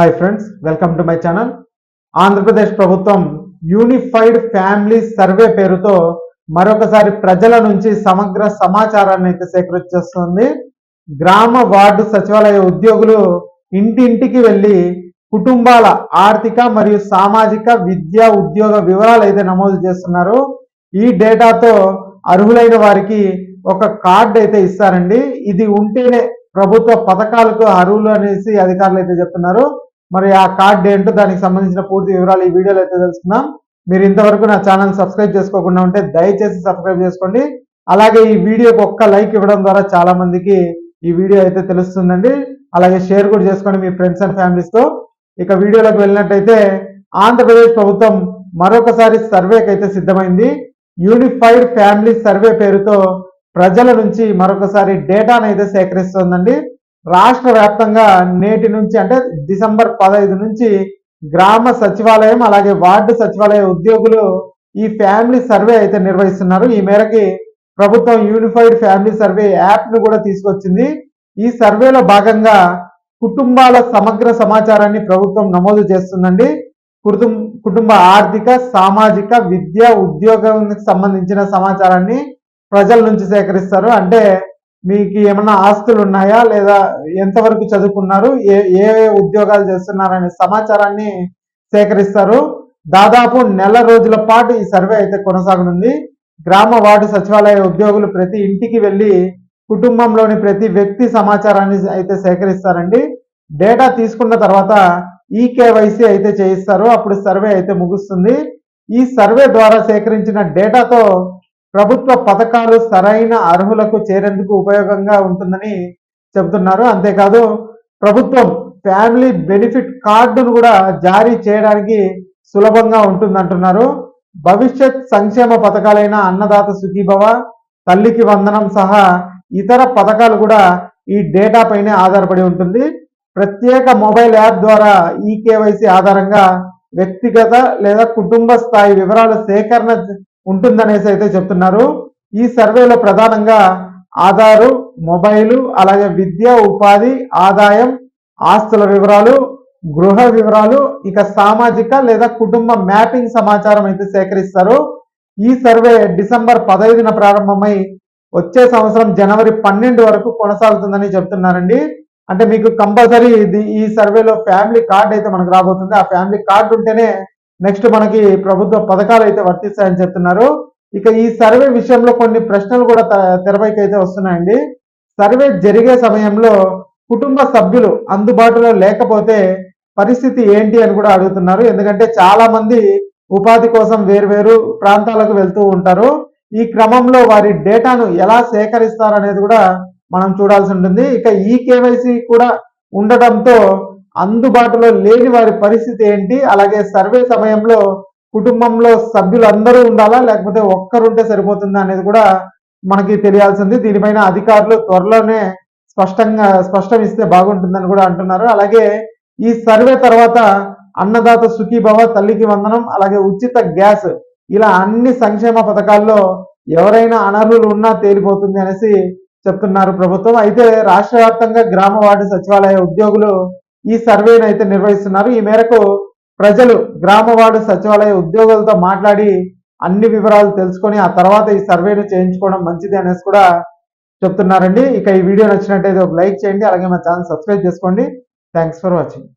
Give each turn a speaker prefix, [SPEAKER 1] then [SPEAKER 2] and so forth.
[SPEAKER 1] Hi friends welcome to my channel Andhra Pradesh ప్రభుత్వం unified family survey పేరుతో మరొకసారి ప్రజల నుంచి సమగ్ర సమాచారాన్ని అయితే సేకరించేస్తుంది గ్రామ వార్డు సచివాలయ ఉద్యోగులు ఇంటింటికి వెళ్ళి కుటుంబాల ఆర్థిక మరియు సామాజిక విద్యా ఉద్యోగ వివరాలు అయితే నమోదు చేస్తున్నారు. ఈ డేటాతో అర్హులైన వారికి ఒక కార్డు అయితే ఇస్తారండి. ఇది ఉంటేనే ప్రభుత్వ పథకాలకు అర్హులు అనేసి అధికారులు అయితే చెప్తున్నారు. మరి ఆ కార్డ్ ఏంటో దానికి సంబంధించిన పూర్తి వివరాలు ఈ వీడియోలో అయితే తెలుసుకుందాం. మీరు ఇంతవరకు నా ఛానల్ సబ్స్క్రైబ్ చేసుకోకుండా ఉంటే దయచేసి సబ్స్క్రైబ్ చేసుకోండి. అలాగే ఈ వీడియోకి ఒక్క లైక్ ఇవ్వడం ద్వారా చాలా మందికి ఈ వీడియో అయితే తెలుస్తుందండి. అలాగే షేర్ కూడా చేసుకోండి మీ ఫ్రెండ్స్ అండ్ ఫ్యామిలీస్తో ఇక వీడియోలోకి వెళ్ళినట్టయితే ఆంధ్రప్రదేశ్ ప్రభుత్వం మరొకసారి సర్వేకి అయితే సిద్ధమైంది. యూనిఫైడ్ ఫ్యామిలీ సర్వే పేరుతో ప్రజల నుంచి మరొకసారి డేటాను అయితే సేకరిస్తోందండి. రాష్ట్ర వ్యాప్తంగా నేటి నుంచి అంటే డిసెంబర్ పదహైదు నుంచి గ్రామ సచివాలయం అలాగే వార్డు సచివాలయ ఉద్యోగులు ఈ ఫ్యామిలీ సర్వే అయితే నిర్వహిస్తున్నారు. ఈ మేరకి ప్రభుత్వం యూనిఫైడ్ ఫ్యామిలీ సర్వే యాప్ను కూడా తీసుకొచ్చింది. ఈ సర్వేలో భాగంగా కుటుంబాల సమగ్ర సమాచారాన్ని ప్రభుత్వం నమోదు చేస్తుందండి. కుటుంబ కుటుంబ ఆర్థిక సామాజిక విద్య ఉద్యోగానికి సంబంధించిన సమాచారాన్ని ప్రజల నుంచి సేకరిస్తారు. అంటే మీకు ఏమైనా ఆస్తులు ఉన్నాయా? లేదా ఎంతవరకు చదువుకున్నారు? ఏ ఏ ఉద్యోగాలు చేస్తున్నారు అనే సమాచారాన్ని సేకరిస్తారు. దాదాపు నెల రోజుల పాటు ఈ సర్వే అయితే కొనసాగనుంది. గ్రామ వార్డు సచివాలయ ఉద్యోగులు ప్రతి ఇంటికి వెళ్ళి కుటుంబంలోని ప్రతి వ్యక్తి సమాచారాన్ని అయితే సేకరిస్తారండి. డేటా తీసుకున్న తర్వాత ఈ కేవైసీ అయితే చేయిస్తారు. అప్పుడు సర్వే అయితే ముగుస్తుంది. ఈ సర్వే ద్వారా సేకరించిన డేటాతో ప్రభుత్వ పథకాలు సరైన అర్హులకు చేరేందుకు ఉపయోగంగా ఉంటుందని చెబుతున్నారు. అంతేకాదు ప్రభుత్వం ఫ్యామిలీ బెనిఫిట్ కార్డును కూడా జారీ చేయడానికి సులభంగా ఉంటుందంటున్నారు. భవిష్యత్ సంక్షేమ పథకాలైన అన్నదాత సుఖీభవ తల్లికి వందనం సహా ఇతర పథకాలు కూడా ఈ డేటా పైనే ఆధారపడి ఉంటుంది. ప్రత్యేక మొబైల్ యాప్ ద్వారా ఈ కేవైసీ ఆధారంగా వ్యక్తిగత లేదా కుటుంబ స్థాయి వివరాల సేకరణ ఉంటుందనేసి అయితే చెప్తున్నారు. ఈ సర్వేలో ప్రధానంగా ఆధారు మొబైలు అలాగే విద్య ఉపాధి ఆదాయం ఆస్తుల వివరాలు గృహ వివరాలు ఇక సామాజిక లేదా కుటుంబ మ్యాపింగ్ సమాచారం అయితే సేకరిస్తారు. ఈ సర్వే డిసెంబర్ పదహైదున ప్రారంభమై వచ్చే సంవత్సరం జనవరి పన్నెండు వరకు కొనసాగుతుందని చెప్తున్నారండి. అంటే మీకు కంపల్సరీ ఇది ఈ సర్వేలో ఫ్యామిలీ కార్డ్ అయితే మనకు రాబోతుంది. ఆ ఫ్యామిలీ కార్డు ఉంటేనే నెక్స్ట్ మనకి ప్రభుత్వ పథకాలు అయితే వర్తిస్తాయని చెప్తున్నారు. ఇక ఈ సర్వే విషయంలో కొన్ని ప్రశ్నలు కూడా తెరపైకి అయితే వస్తున్నాయండి. సర్వే జరిగే సమయంలో కుటుంబ సభ్యులు అందుబాటులో లేకపోతే పరిస్థితి ఏంటి అని కూడా అడుగుతున్నారు. ఎందుకంటే చాలా మంది ఉపాధి కోసం వేరువేరు ప్రాంతాలకు వెళ్తూ ఉంటారు. ఈ క్రమంలో వారి డేటాను ఎలా సేకరిస్తారు అనేది కూడా మనం చూడాల్సి ఉంటుంది. ఇక ఈ కేవైసీ కూడా ఉండటంతో అందుబాటులో లేని వారి పరిస్థితి ఏంటి? అలాగే సర్వే సమయంలో కుటుంబంలో సభ్యులు అందరూ ఉండాలా? లేకపోతే ఒక్కరుంటే సరిపోతుందా అనేది కూడా మనకి తెలియాల్సింది. దీనిపైన అధికారులు త్వరలోనే స్పష్టంగా స్పష్టం ఇస్తే బాగుంటుందని కూడా అంటున్నారు. అలాగే ఈ సర్వే తర్వాత అన్నదాత సుఖీభవ తల్లికి వందనం అలాగే ఉచిత గ్యాస్ ఇలా అన్ని సంక్షేమ పథకాల్లో ఎవరైనా అనర్హులు ఉన్నా తేలిపోతుంది అనేసి చెప్తున్నారు ప్రభుత్వం. అయితే రాష్ట్ర వ్యాప్తంగా గ్రామ వార్డు సచివాలయ ఉద్యోగులు ఈ సర్వేను అయితే నిర్వహిస్తున్నారు. ఈ మేరకు ప్రజలు గ్రామవాడు సచివాలయ ఉద్యోగులతో మాట్లాడి అన్ని వివరాలు తెలుసుకొని ఆ తర్వాత ఈ సర్వేను చేయించుకోవడం మంచిది అనేసి కూడా చెప్తున్నారండి. ఇక ఈ వీడియో నచ్చినట్టయితే ఒక లైక్ చేయండి. అలాగే మా ఛానల్ సబ్స్క్రైబ్ చేసుకోండి. Thanks for watching.